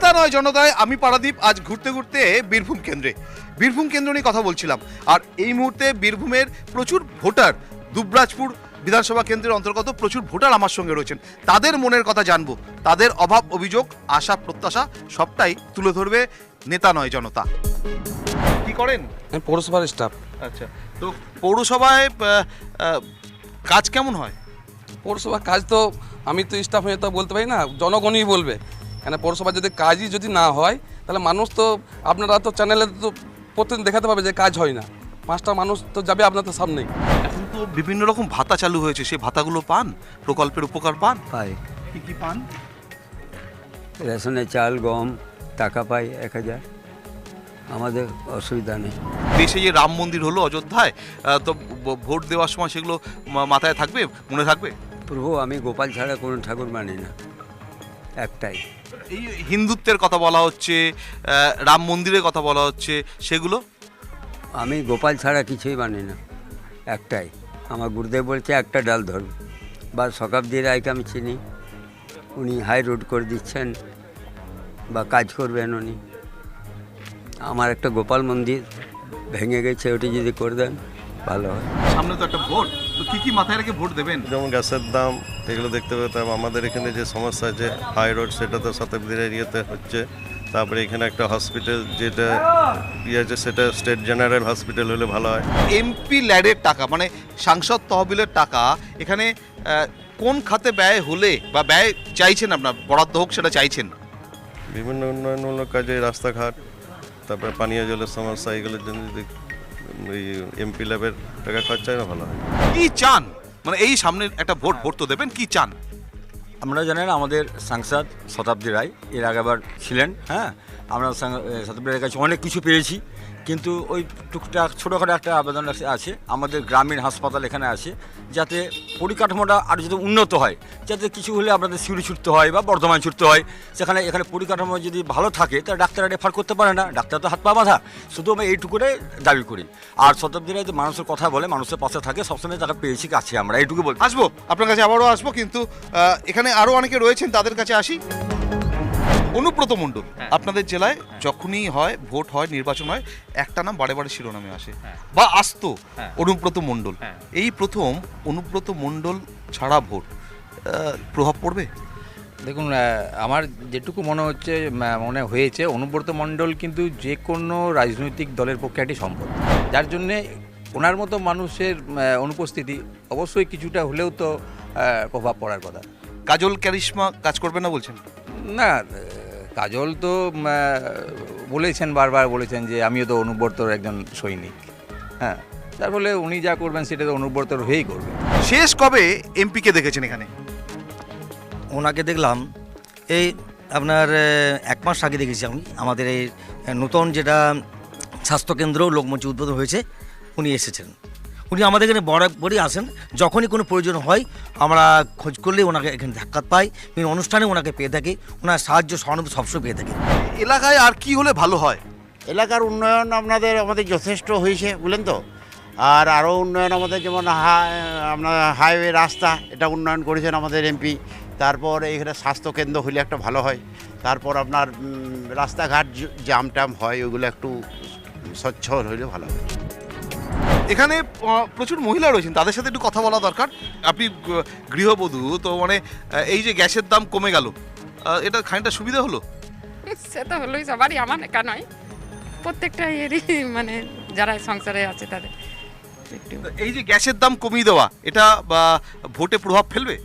নেতা নয় জনতায় আমি পারাদীপ আজ ঘুরতে ঘুরতে বীরভূম কেন্দ্রে। বীরভূম কেন্দ্র নিয়ে কথা বলছিলাম। আর এই মুহূর্তে বীরভূমের প্রচুর ভোটার দুবরাজপুর বিধানসভা কেন্দ্রের অন্তর্গত প্রচুর ভোটার আমার সঙ্গে রয়েছেন। তাদের মনের কথা জানব। তাদের অভাব অভিযোগ আশা প্রত্যাশা সবটাই তুলে ধরবে নেতা নয় জনতা। কি করেন? পৌরসভার স্টাফ আচ্ছা। তো পৌরসভায় কাজ কেমন হয়? পৌরসভার কাজ তো আমি তো স্টাফ হয়ে তো বলতে পারি না জনগণই বলবে। কেন পৌরসভার যদি কাজই যদি না হয় তাহলে মানুষ তো আপনারা তো চ্যানেলে তো প্রতিদিন দেখাতে পাবে যে কাজ হয় না। পাঁচটা মানুষ তো যাবে আপনাদের সামনেই। এখন তো বিভিন্ন রকম ভাতা চালু হয়েছে সেই ভাতাগুলো পান প্রকল্পের উপকার পান? পাই। কি কি পান? রেশনে চাল গম টাকা পাই এক হাজার। আমাদের অসুবিধা নেই। দেশে যে রাম মন্দির হলো অযোধ্যায় তো ভোট দেওয়ার সময় সেগুলো মা- মাথায় থাকবে মনে থাকবে? প্রভু আমি গোপাল ছাড়া কোনো ঠাকুর মানি না। একটাই। এই হিন্দুত্বের কথা বলা হচ্ছে রাম মন্দিরের কথা বলা হচ্ছে, সেগুলো? আমি গোপাল ছাড়া কিছুই মানি না, একটাই। আমার গুরুদেব বলছে, একটা ডাল ধরবে বা শকাব্দী রায়কে আমি চিনি। উনি হাই রোড করে দিচ্ছেন, বা কাজ করবেন উনি। আমার একটা গোপাল মন্দির ভেঙে গেছে, ওটি যদি করে দেন। ভালো হয়। সামনে তো একটা ভোট। তো কি কি মাথায় রেখে ভোট দেবেন? যেমন গ্যাসের দাম এগুলো দেখতে পেতাম। আমাদের এখানে যে সমস্যা আছে হাই রোড সেটা তো শতাব্দীর এরিয়াতে হচ্ছে। তারপরে এখানে একটা হসপিটাল যেটা ইয়ে আছে সেটা স্টেট জেনারেল হসপিটাল হলে ভালো হয়। এমপি ল্যাডের টাকা মানে সাংসদ তহবিলের টাকা এখানে কোন খাতে ব্যয় হলে বা ব্যয় চাইছেন আপনার? বরাদ্দ হোক সেটা চাইছেন। বিভিন্ন উন্নয়নমূলক কাজে রাস্তাঘাট তারপরে পানীয় জলের সমস্যা এগুলোর জন্য এমপি ল্যাবের টাকা খরচা না ভালো হয়। কি চান? মানে এই সামনে একটা ভোট ভোট তো দেবেন কি চান? আপনারা জানেন আমাদের সাংসদ শতাব্দী রায় এর আগেবার ছিলেন হ্যাঁ? আমরা শতাব্দী রায়ের কাছে অনেক কিছু পেয়েছি। কিন্তু ওই টুকটাক ছোটোখাটো একটা আবেদন আছে- আমাদের গ্রামীণ হাসপাতাল এখানে আছে, যাতে পরিকাঠামোটা আরও যদি উন্নত হয়, যাতে কিছু হলে আপনাদের সিউড়ি ছুটতে হয় বা বর্ধমান ছুটতে হয়। সেখানে, এখানে পরিকাঠামো যদি ভালো থাকে, তাহলে ডাক্তাররা রেফার করতে পারে না। ডাক্তার তো হাত পা বাঁধা। শুধু আমি এইটুকুটাই দাবি করি। আর শতাব্দী রায় মানুষের কথা বলে, মানুষের পাশে থাকে, সবসময় তাকে পেয়েছি কাছে আমরা, এইটুকু বলতে আসব, আপনার কাছে আবারও আসব, কিন্তু এখানে আরও অনেকে রয়েছেন, তাদের কাছে আসি। অনুব্রত মণ্ডল। আপনাদের জেলায় যখনই হয় ভোট হয় নির্বাচন হয় একটা নাম বারে বারে শিরোনামে আসে। বা আসতো অনুব্রত মণ্ডল। এই প্রথম অনুব্রত মণ্ডল ছাড়া ভোট প্রভাব পড়বে? দেখুন আমার যেটুকু মনে হচ্ছে মনে হয়েছে অনুব্রত মণ্ডল কিন্তু যে কোনো রাজনৈতিক দলের পক্ষে একটি সম্পদ। যার জন্যে ওনার মতো মানুষের অনুপস্থিতি অবশ্যই কিছুটা হলেও তো প্রভাব পড়ার কথা। কাজল ক্যারিশমা কাজ করবে না বলছেন? না কাজল তো বলেছেন বারবার বলেছেন যে আমিও তো অনুব্রতর একজন সৈনিক। হ্যাঁ তার ফলে উনি যা করবেন সেটা তো অনুব্রতর হয়েই করবেন শেষ কবে এমপিকে দেখেছেন এখানে? ওনাকে দেখলাম এই আপনার এক মাস আগে দেখেছি আমি। আমাদের এই নতুন যেটা স্বাস্থ্যকেন্দ্র লোকমঞ্চ উদ্বোধন হয়েছে উনি এসেছেন। উনি আমাদের এখানে বরাবরই আসেন। যখনই কোনো প্রয়োজন হয় আমরা খোঁজ করলে ওনাকে এখানে ধাক্কাত পাই। বিভিন্ন অনুষ্ঠানে ওনাকে পেয়ে থাকি। ওনার সাহায্য সহানুভূতি সবসময় পেয়ে থাকি। এলাকায় আর কি হলে ভালো হয়? এলাকার উন্নয়ন আপনাদের আমাদের যথেষ্ট হয়েছে বুঝলেন তো? আর আরও উন্নয়ন আমাদের যেমন হা- আপনার হাইওয়ে রাস্তা এটা উন্নয়ন করেছেন আমাদের এমপি। তারপর এখানে স্বাস্থ্যকেন্দ্র হলে একটা ভালো হয়। তারপর আপনার রাস্তাঘাট জাম টাম হয় ওগুলো একটু স্বচ্ছ হলে ভালো হয়। এখানে প্রচুর মহিলা রয়েছেন। তাদের সাথে একটু কথা বলা দরকার। আপনি গৃহবধূ তো মানে এই যে গ্যাসের দাম কমে গেল এটা খানিকটা সুবিধা হলো? সে তো হলোই সবারই আমার একা নয়। প্রত্যেকটা এরই মানে যারা সংসারে আছে তাদের। এই যে গ্যাসের দাম কমিয়ে দেওয়া এটা বা ভোটে প্রভাব ফেলবে?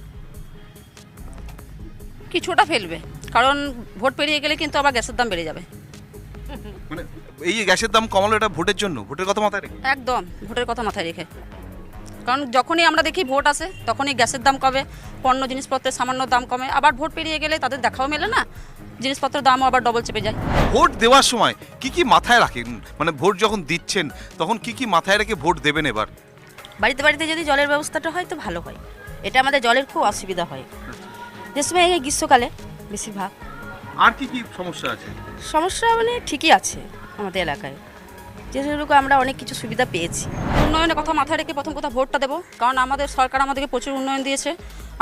কিছুটা ফেলবে। কারণ ভোট পেরিয়ে গেলে কিন্তু আবার গ্যাসের দাম বেড়ে যাবে। মানে এই যে গ্যাসের দাম কমালো এটা ভোটের জন্য? ভোটের কথা মাথায় রেখে? একদম ভোটের কথা মাথায় রেখে। কারণ যখনই আমরা দেখি ভোট আসে তখনই গ্যাসের দাম কমে পণ্য জিনিসপত্রের সামান্য দাম কমে। আবার ভোট পেরিয়ে গেলে তাদের দেখাও মেলে না জিনিসপত্রের দামও আবার ডবল চেপে যায়। ভোট দেওয়ার সময় কি কি মাথায় রাখেন? মানে ভোট যখন দিচ্ছেন তখন কি কি মাথায় রেখে ভোট দেবেন এবার? বাড়িতে বাড়িতে যদি জলের ব্যবস্থাটা হয় তো ভালো হয়। এটা আমাদের জলের খুব অসুবিধা হয়। যে সময় এই গ্রীষ্মকালে বেশিরভাগ। আর কি কি সমস্যা আছে? সমস্যা মানে ঠিকই আছে। আমাদের এলাকায়। যেটুকু আমরা অনেক কিছু সুবিধা পেয়েছি। উন্নয়নের কথা মাথায় রেখে প্রথম কথা ভোটটা দেবো। কারণ আমাদের সরকার আমাদেরকে প্রচুর উন্নয়ন দিয়েছে।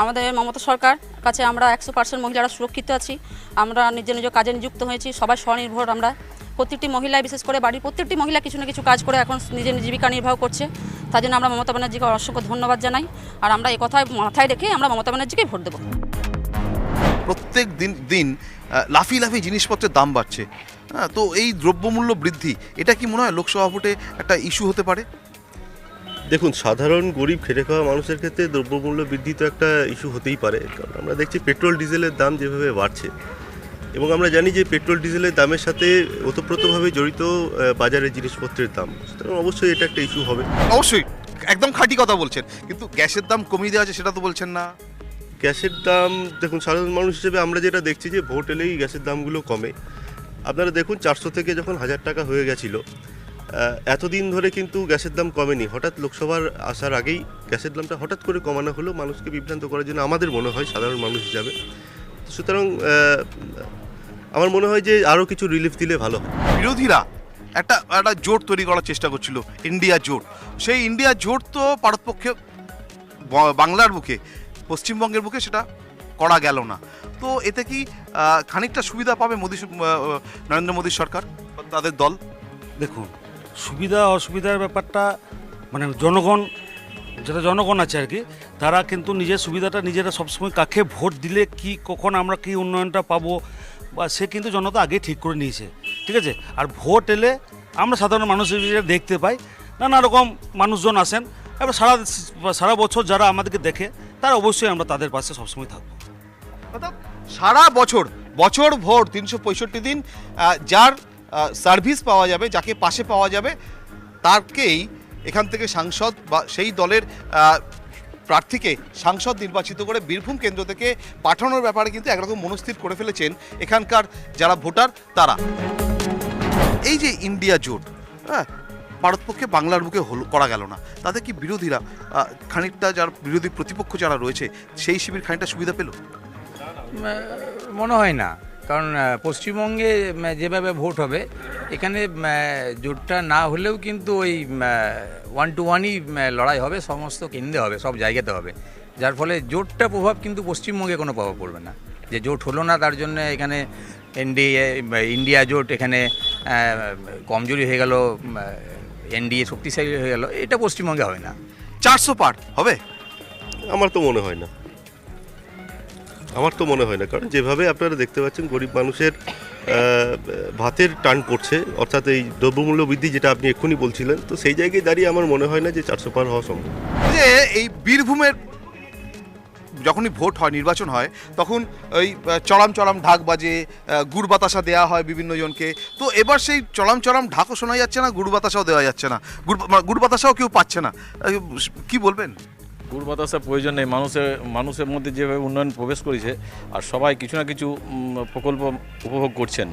আমাদের মমতা সরকার কাছে আমরা একশো পার্সেন্ট মহিলারা সুরক্ষিত আছি। আমরা নিজ নিজ কাজে নিযুক্ত হয়েছি। সবাই স্বনির্ভর আমরা। প্রত্যেকটি মহিলা বিশেষ করে বাড়ির প্রত্যেকটি মহিলা কিছু না কিছু কাজ করে এখন নিজের জীবিকা নির্বাহ করছে। তার জন্য আমরা মমতা ব্যানার্জিকে অসংখ্য ধন্যবাদ জানাই। আর আমরা এ কথায় মাথায় রেখে আমরা মমতা ব্যানার্জিকেই ভোট দেবো। প্রত্যেক দিন দিন লাফি লাফিয়ে জিনিসপত্রের দাম বাড়ছে। হ্যাঁ তো এই দ্রব্যমূল্য বৃদ্ধি এটা কি মনে হয় লোকসভা ভোটে একটা ইস্যু হতে পারে? দেখুন সাধারণ গরিব খেটে খাওয়া মানুষের ক্ষেত্রে দ্রব্যমূল্য বৃদ্ধি তো একটা ইস্যু হতেই পারে। কারণ আমরা দেখছি পেট্রোল ডিজেলের দাম যেভাবে বাড়ছে এবং আমরা জানি যে পেট্রোল ডিজেলের দামের সাথে ওতপ্রোতভাবে জড়িত বাজারের জিনিসপত্রের দাম। সুতরাং অবশ্যই এটা একটা ইস্যু হবে। অবশ্যই একদম খাঁটি কথা বলছেন। কিন্তু গ্যাসের দাম কমিয়ে দেওয়া আছে সেটা তো বলছেন না। গ্যাসের দাম দেখুন সাধারণ মানুষ হিসেবে আমরা যেটা দেখছি যে ভোট এলেই গ্যাসের দামগুলো কমে। আপনারা দেখুন, চারশো থেকে যখন হাজার টাকা হয়ে গেছিল এতদিন ধরে কিন্তু গ্যাসের দাম কমেনি। হঠাৎ লোকসভার আসার আগেই গ্যাসের দামটা হঠাৎ করে কমানো হলো, মানুষকে বিভ্রান্ত করার জন্য আমাদের মনে হয়, সাধারণ মানুষ হিসাবে। সুতরাং আমার মনে হয় যে আরও কিছু রিলিফ দিলে ভালো বিরোধীরা একটা একটা জোট তৈরি করার চেষ্টা করছিল, ইন্ডিয়া জোট। সেই ইন্ডিয়া জোট তো ভারতপক্ষে বাংলার বুকে পশ্চিমবঙ্গের বুকে সেটা করা গেল না। তো এতে কি খানিকটা সুবিধা পাবে মোদী নরেন্দ্র মোদী সরকার তাদের দল? দেখুন, সুবিধা অসুবিধার ব্যাপারটা মানে জনগণ, যেটা জনগণ আছে আর কি, তারা কিন্তু নিজের সুবিধাটা নিজেরা সবসময় কাকে ভোট দিলে কি, কখন আমরা কি উন্নয়নটা পাবো, বা সে কিন্তু জনতা আগে ঠিক করে নিয়েছে। ঠিক আছে? আর ভোট এলে আমরা সাধারণ মানুষ দেখতে পাই। নানা রকম মানুষজন আসেন। এবার সারা সারা বছর যারা আমাদেরকে দেখে তারা অবশ্যই আমরা তাদের পাশে সবসময় থাকব। সারা বছর বছর ভোর তিনশো পঁয়ষট্টি দিন যার সার্ভিস পাওয়া যাবে, যাকে পাশে পাওয়া যাবে তাকেই এখান থেকে সাংসদ বা সেই দলের প্রার্থীকে সাংসদ নির্বাচিত করে বীরভূম কেন্দ্র থেকে পাঠানোর ব্যাপারে কিন্তু একরকম মনস্থির করে ফেলেছেন এখানকার যারা ভোটার, তারা। এই যে ইন্ডিয়া জোট হ্যাঁ ভারতপক্ষে বাংলার বুকে হল, করা গেল না। তাতে কি বিরোধীরা খানিকটা যার বিরোধী প্রতিপক্ষ যারা রয়েছে, সেই শিবির খানিকটা সুবিধা পেল? মনে হয় না। কারণ পশ্চিমবঙ্গে যেভাবে ভোট হবে, এখানে জোটটা না হলেও কিন্তু ওই ওয়ান টু ওয়ানই লড়াই হবে, সমস্ত কেন্দ্রে হবে, সব জায়গাতে হবে। যার ফলে জোটটা প্রভাব কিন্তু পশ্চিমবঙ্গে কোনো প্রভাব পড়বে না। যে জোট হলো না, তার জন্য এখানে এনডিএ ইন্ডিয়া জোট এখানে কমজোরি হয়ে গেল এনডিএ শক্তিশালী হয়ে গেল এটা পশ্চিমবঙ্গে হয় না। চারশো পার হবে? আমার তো মনে হয় না। আমার তো মনে হয় না কারণ যেভাবে আপনারা দেখতে পাচ্ছেন গরিব মানুষের ভাতের টান পড়ছে অর্থাৎ এই দ্রব্যমূল্য বৃদ্ধি যেটা আপনি এক্ষুনি বলছিলেন তো সেই জায়গায় দাঁড়িয়ে আমার মনে হয় না যে চারশো পার হওয়া সম্ভব। যে এই বীরভূমের যখনই ভোট হয়, নির্বাচন হয়, তখন ওই চড়াম চড়াম ঢাক বাজে গুড় বাতাসা দেওয়া হয় বিভিন্ন জনকে। তো এবার সেই চড়াম চড়াম ঢাকও শোনা যাচ্ছে না, গুড় বাতাসাও দেওয়া যাচ্ছে না। গুড় গুড় বাতাসাও কেউ পাচ্ছে না। কি বলবেন? গুড় বাতাসার প্রয়োজন নেই। মানুষের মানুষের মধ্যে যেভাবে উন্নয়ন প্রবেশ করেছে, আর সবাই কিছু না কিছু প্রকল্প উপভোগ করছেন।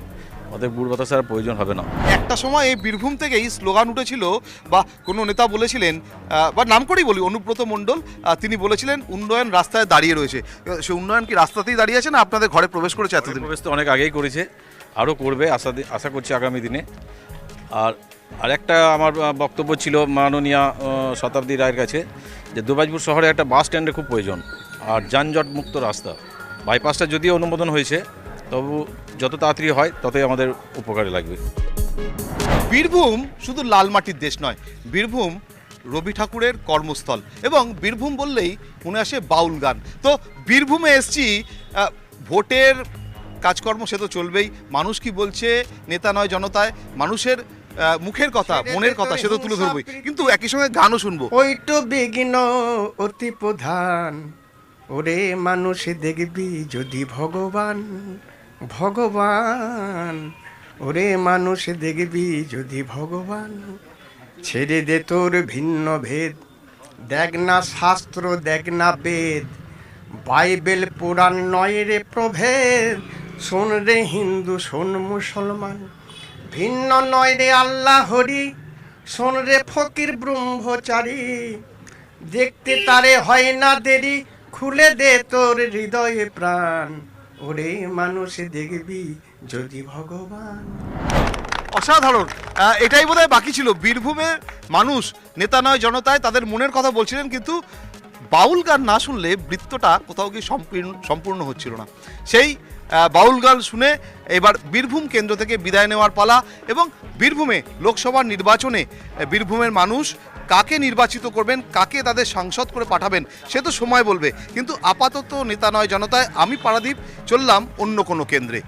অতএব গুড় বাতাসার প্রয়োজন হবে না। একটা সময় এই বীরভূম থেকেই স্লোগান উঠেছিল বা কোনো নেতা বলেছিলেন বা নাম করেই বলি অনুব্রত মণ্ডল তিনি বলেছিলেন উন্নয়ন রাস্তায় দাঁড়িয়ে রয়েছে। সে উন্নয়ন কি রাস্তাতেই দাঁড়িয়ে আছে না আপনাদের ঘরে প্রবেশ করেছে এতদিন? প্রবেশ তো অনেক আগেই করেছে আরও করবে আশা আশা করছি আগামী দিনে। আর আরেকটা আমার বক্তব্য ছিল মাননীয় শতাব্দী রায়ের কাছে যে দুবাজপুর শহরে একটা বাস স্ট্যান্ডের খুব প্রয়োজন আর যানজট মুক্ত রাস্তা। বাইপাসটা যদিও অনুমোদন হয়েছে তবু যত তাড়াতাড়ি হয় ততই আমাদের উপকারে লাগবে। বীরভূম শুধু লাল মাটির দেশ নয় বীরভূম রবি ঠাকুরের কর্মস্থল এবং বীরভূম বললেই মনে আসে বাউল গান। তো বীরভূমে এসছি ভোটের কাজকর্ম সে তো চলবেই মানুষ কি বলছে নেতা নয় জনতায় মানুষের মুখের কথা মনের কথা সে তো তুলে ধরবই। কিন্তু একই সঙ্গে গানও শুনব। ওইটো বিঘ্ন অতি প্রধান ওরে মানুষ দেখবি যদি ভগবান ভগবান, ওরে মানুষ দেখবি যদি ভগবান। ছেড়ে দে তোর ভিন্ন ভেদ, দেখ না শাস্ত্র, দেখ না বেদ। বাইবেল পুরাণ নয় রে প্রভেদ, শোন রে হিন্দু, শোন মুসলমান। ভিন্ন নয় রে আল্লাহ হরি, শোন রে ফকির ব্রহ্মচারী। দেখতে তারে হয় না দেরি, খুলে দে তোর হৃদয়ে প্রাণ। ওরে মানুষ দেখবি যদি ভগবান। অসাধারণ। এটাই বোধহয় বাকি ছিল। বীরভূমের মানুষ, নেতা নয়, জনতায় তাদের মনের কথা বলছিলেন, কিন্তু বাউল গান না শুনলে বৃত্তটা কোথাও গিয়ে সম্পূর্ণ সম্পূর্ণ হচ্ছিল না। সেই বাউল গান শুনে এবার বীরভূম কেন্দ্র থেকে বিদায় নেওয়ার পালা এবং বীরভূমে লোকসভা নির্বাচনে বীরভূমের মানুষ কাকে নির্বাচিত করবেন, কাকে তাদের সাংসদ করে পাঠাবেন, সে তো সময় বলবে। কিন্তু আপাতত নেতা নয় জনতায় আমি, পারাদীপ, চললাম অন্য কোনো কেন্দ্রে।